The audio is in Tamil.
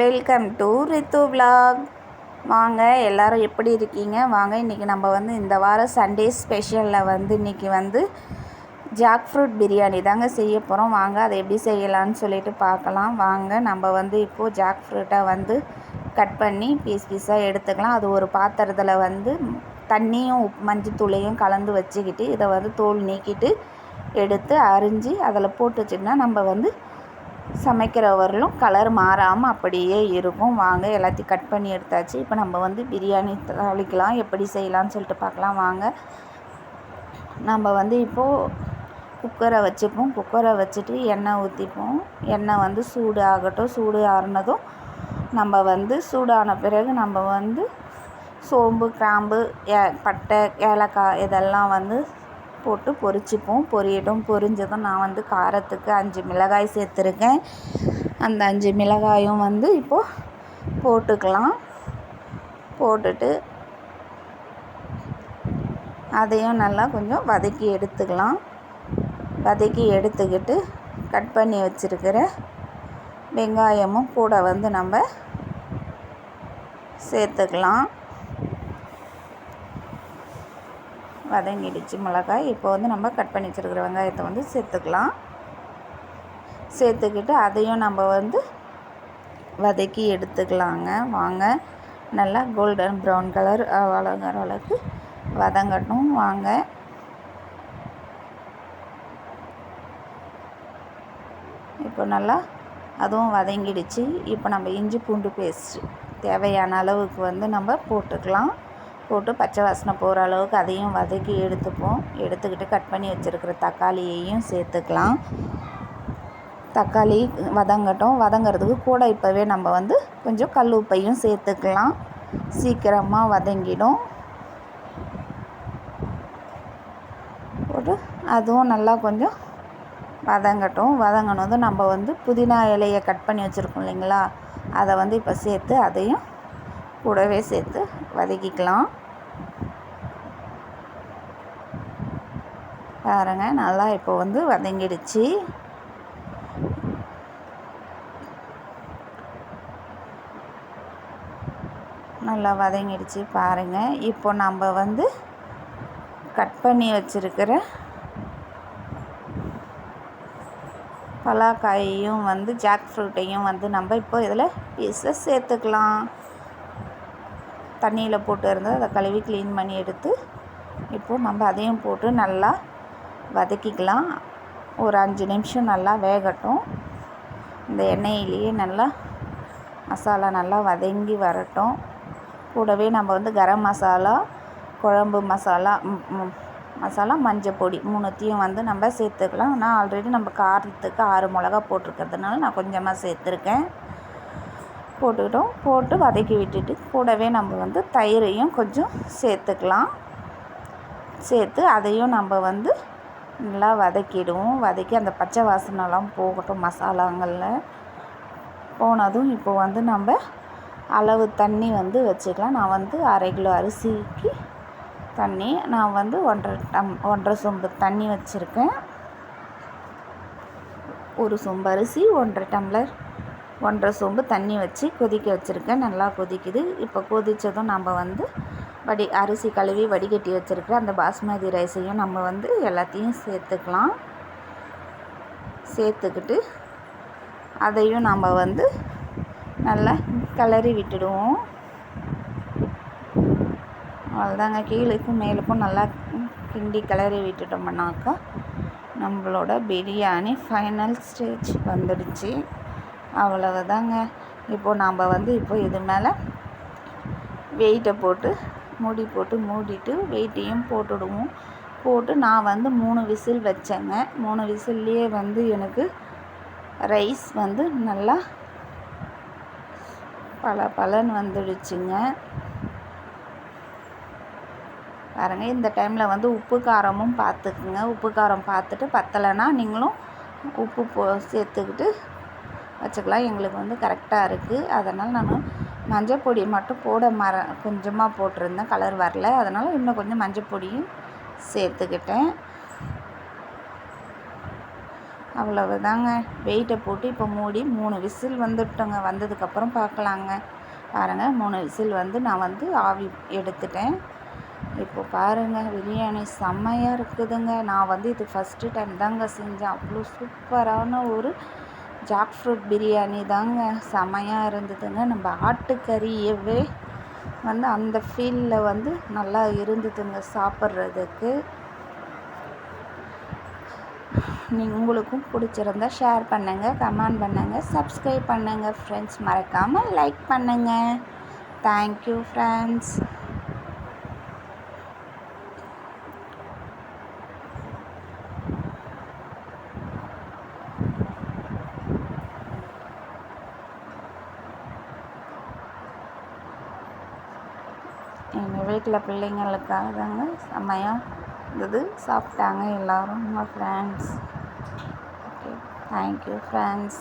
வெல்கம் டு ரித்து விலாக் வாங்க எல்லாரும் எப்படி இருக்கீங்க? வாங்க இன்றைக்கி நம்ம வந்து இந்த வாரம் சண்டே ஸ்பெஷலில் வந்து இன்றைக்கி வந்து ஜாக் ஃப்ரூட் பிரியாணி தாங்க செய்ய போகிறோம் வாங்க அதை எப்படி செய்யலான்னு சொல்லிட்டு பார்க்கலாம். வாங்க நம்ம வந்து இப்போது ஜாக் ஃப்ரூட்டை வந்து கட் பண்ணி பீஸ் பீஸாக எடுத்துக்கலாம். அது ஒரு பாத்திரத்தில் வந்து தண்ணியும் உப் மஞ்சத்தூளையும் கலந்து வச்சுக்கிட்டு இதை வந்து தோல் நீக்கிட்டு எடுத்து அரிஞ்சு அதில் போட்டு வச்சிங்கன்னா நம்ம வந்து சமைக்கிற வரலும் கலர் மாறாமல் அப்படியே இருக்கும். வாங்க எல்லாத்தையும் கட் பண்ணி எடுத்தாச்சு. இப்போ நம்ம வந்து பிரியாணி தாளிக்கலாம் எப்படி செய்யலாம்னு சொல்லிட்டு பார்க்கலாம். வாங்க. நம்ம வந்து இப்போது குக்கரை வச்சுப்போம். குக்கரை வச்சுட்டு எண்ணெய் ஊற்றிப்போம் எண்ணெய் வந்து சூடு ஆகட்டும். சூடு ஆறுனதும் நம்ம வந்து சூடான பிறகு நம்ம வந்து சோம்பு கிராம்பு ஏ பட்டை ஏலக்காய் இதெல்லாம் வந்து போட்டு பொரிச்சுப்போம். பொரியட்டும் பொரிஞ்சதும் நான் வந்து காரத்துக்கு அஞ்சு மிளகாய் சேர்த்துருக்கேன். அந்த அஞ்சு மிளகாயும் வந்து இப்போது போட்டுக்கலாம். போட்டுட்டு அதையும் நல்லா கொஞ்சம் வதக்கி எடுத்துக்கலாம். வதக்கி எடுத்துக்கிட்டு கட் பண்ணி வச்சுருக்கிற வெங்காயமும் கூட வந்து நம்ம சேர்த்துக்கலாம். வதங்கிடுச்சு மிளகாய். இப்போ வந்து நம்ம கட் பண்ணி வச்சுருக்கிற வெங்காயத்தை வந்து சேர்த்துக்கலாம். சேர்த்துக்கிட்டு அதையும் நம்ம வந்து வதக்கி எடுத்துக்கலாங்க. வாங்க. நல்லா கோல்டன் ப்ரௌன் கலர் வளங்குற அளவுக்கு வதங்கட்டும். வாங்க. இப்போ நல்லா அதுவும் வதங்கிடுச்சு. இப்போ நம்ம இஞ்சி பூண்டு பேஸ்ட் தேவையான அளவுக்கு வந்து நம்ம போட்டுக்கலாம். போட்டு பச்சை வாசனை போகிற அளவுக்கு அதையும் வதக்கி எடுத்துப்போம். எடுத்துக்கிட்டு கட் பண்ணி வச்சுருக்கிற தக்காளியையும் சேர்த்துக்கலாம். தக்காளி வதங்கட்டும். வதங்கிறதுக்கு கூட இப்போவே நம்ம வந்து கொஞ்சம் கல் உப்பையும் சேர்த்துக்கலாம். சீக்கிரமாக வதங்கிடும். போட்டு அதுவும் நல்லா கொஞ்சம் வதங்கட்டும். வதங்கினதும் நம்ம வந்து புதினா இலையை கட் பண்ணி வச்சுருக்கோம் இல்லைங்களா? அதை வந்து இப்போ சேர்த்து அதையும் கூடவே சேர்த்து வதக்கிக்கலாம். பாருங்க நல்லா இப்போ வந்து வதங்கிடுச்சு. நல்லா வதங்கிடுச்சு பாருங்கள் இப்போ நம்ம வந்து கட் பண்ணி வச்சுருக்கிற பலாக்காயையும் வந்து ஜாக் ஃப்ரூட்டையும் வந்து நம்ம இப்போ இதில் பீஸை சேர்த்துக்கலாம். தண்ணியில் போட்டு இருந்தால் அதை கழுவி க்ளீன் பண்ணி எடுத்து இப்போது நம்ம அதையும் போட்டு நல்லா வதக்கிக்கலாம். ஒரு அஞ்சு நிமிஷம் நல்லா வேகட்டும். இந்த எண்ணெயிலேயே நல்லா மசாலா நல்லா வதங்கி வரட்டும். கூடவே நம்ம வந்து கரம் மசாலா குழம்பு மசாலா மசாலா மஞ்சள் பொடி மூணுத்தையும் வந்து நம்ம சேர்த்துக்கலாம். நான் ஆல்ரெடி நம்ம காரத்துக்கு ஆறு மிளகா போட்டிருக்கிறதுனால நான் கொஞ்சமாக சேர்த்துருக்கேன். போட்டுக்கிட்டோம். போட்டு வதக்கி விட்டுட்டு கூடவே நம்ம வந்து தயிரையும் கொஞ்சம் சேர்த்துக்கலாம். சேர்த்து அதையும் நம்ம வந்து நல்லா வதக்கிடுவோம். வதக்கி அந்த பச்சை வாசனைலாம் போகட்டும் மசாலாங்களில். போனதும் இப்போ வந்து நம்ம அளவு தண்ணி வந்து வச்சுக்கலாம். நான் வந்து அரை கிலோ அரிசிக்கு தண்ணி நான் வந்து ஒன்றரை டம் ஒன்றரை சொம்பு தண்ணி வச்சுருக்கேன். ஒரு சொம்பு அரிசி ஒன்றரை டம்ளர் ஒன்றரை சோம்பு தண்ணி வச்சு கொதிக்க வச்சுருக்கேன். நல்லா கொதிக்குது. இப்போ கொதித்ததும் நம்ம வந்து வடி அரிசி கழுவி வடிகட்டி வச்சுருக்கிற அந்த பாஸ்மதி ரைஸையும் நம்ம வந்து எல்லாத்தையும் சேர்த்துக்கலாம். சேர்த்துக்கிட்டு அதையும் நம்ம வந்து நல்லா கிளறி விட்டுடுவோம். அவ்வளோதாங்க. கீழுக்கும் மேலுக்கும் நல்லா கிண்டி கிளறி விட்டுட்டோம்னாக்கா நம்மளோட பிரியாணி ஃபைனல் ஸ்டேஜ் வந்துடுச்சு. அவ்வளவுதாங்க. இப்போது நாம் வந்து இப்போ இது மேலே வெயிட்டை போட்டு மூடி போட்டு மூடிட்டு வெயிட்டையும் போட்டுடுவோம். போட்டு நான் வந்து மூணு விசில் வச்சேங்க. மூணு விசில்லையே வந்து எனக்கு ரைஸ் வந்து நல்லா பல பலன்னு வந்துடுச்சுங்க. பாருங்கள் இந்த டைமில் வந்து உப்பு காரமும் பார்த்துக்குங்க உப்பு காரம் பார்த்துட்டு பத்தலைன்னா நீங்களும் உப்பு போ சேர்த்துக்கிட்டு வச்சுக்கலாம். எங்களுக்கு வந்து கரெக்டாக இருக்குது அதனால் நான் மஞ்சள் பொடி மட்டும் போட மர கொஞ்சமாக போட்டிருந்தேன். கலர் வரல. அதனால் இன்னும் கொஞ்சம் மஞ்சள் பொடியும் சேர்த்துக்கிட்டேன். அவ்வளவுதாங்க. வெயிட்டை போட்டு இப்போ மூடி மூணு விசில் வந்துட்டோங்க. வந்ததுக்கப்புறம் பார்க்கலாங்க பாருங்கள் மூணு விசில் வந்து நான் வந்து ஆவி எடுத்துட்டேன். இப்போ பாருங்கள் பிரியாணி செம்மையாக இருக்குதுங்க. நான் வந்து இது ஃபஸ்ட்டு டைம் தாங்க செஞ்சேன். அவ்வளோ சூப்பரான ஒரு ஜாக் ஃப்ரூட் பிரியாணி தாங்க செமையாக இருந்ததுங்க. நம்ம ஆட்டுக்கறியவே வந்து அந்த ஃபீலில் வந்து நல்லா இருந்ததுங்க சாப்பிட்றதுக்கு. நீங்கள் உங்களுக்கும் பிடிச்சிருந்தா ஷேர் பண்ணுங்கள் கமெண்ட் பண்ணுங்கள் சப்ஸ்கிரைப் பண்ணுங்கள் ஃப்ரெண்ட்ஸ் மறக்காமல் லைக் பண்ணுங்கள் தேங்க்யூ ஃப்ரெண்ட்ஸ் எங்கள் வீட்டில் பிள்ளைங்களுக்காக தாங்க செம்மையாக இருந்தது. சாப்பிட்டாங்க எல்லோரும். உங்கள் ஃப்ரெண்ட்ஸ் ஓகே தேங்க்யூ ஃப்ரெண்ட்ஸ்